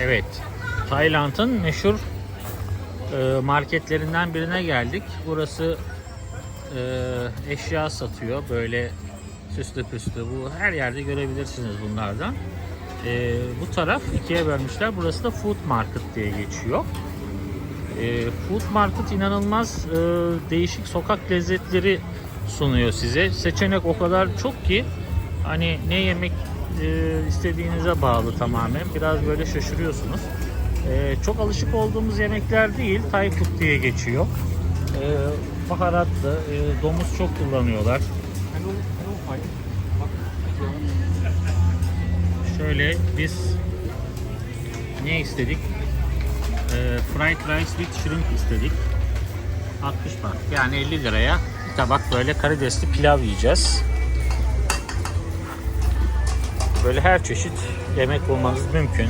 Evet. Tayland'ın meşhur e, marketlerinden birine geldik. Burası e, eşya satıyor. Böyle süslü püslü. Bu her yerde görebilirsiniz bunlardan. E, bu taraf ikiye bölmüşler. Burası da food market diye geçiyor. Food market inanılmaz değişik sokak lezzetleri sunuyor size. Seçenek o kadar çok ki hani ne yemek e, istediğinize bağlı tamamen. Biraz böyle şaşırıyorsunuz. E, çok alışık olduğumuz yemekler değil. Thai food diye geçiyor. E, baharatlı, e, domuz çok kullanıyorlar. Bak, Şöyle biz ne istedik? E, fried rice with shrimp istedik. 60 baht. Yani 50 liraya bir tabak böyle karidesli pilav yiyeceğiz. Böyle her çeşit yemek bulmanız mümkün.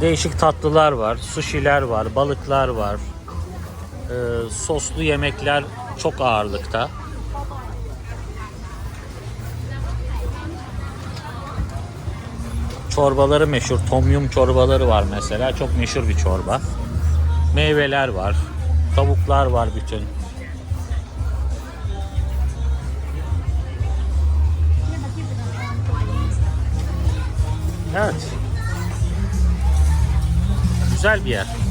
Değişik tatlılar var, sushiler var, balıklar var. Ee, soslu yemekler çok ağırlıkta. Çorbaları meşhur. Tom yum çorbaları var mesela. Çok meşhur bir çorba. Meyveler var. Tavuklar var bütün. Evet. Güzel bir yer.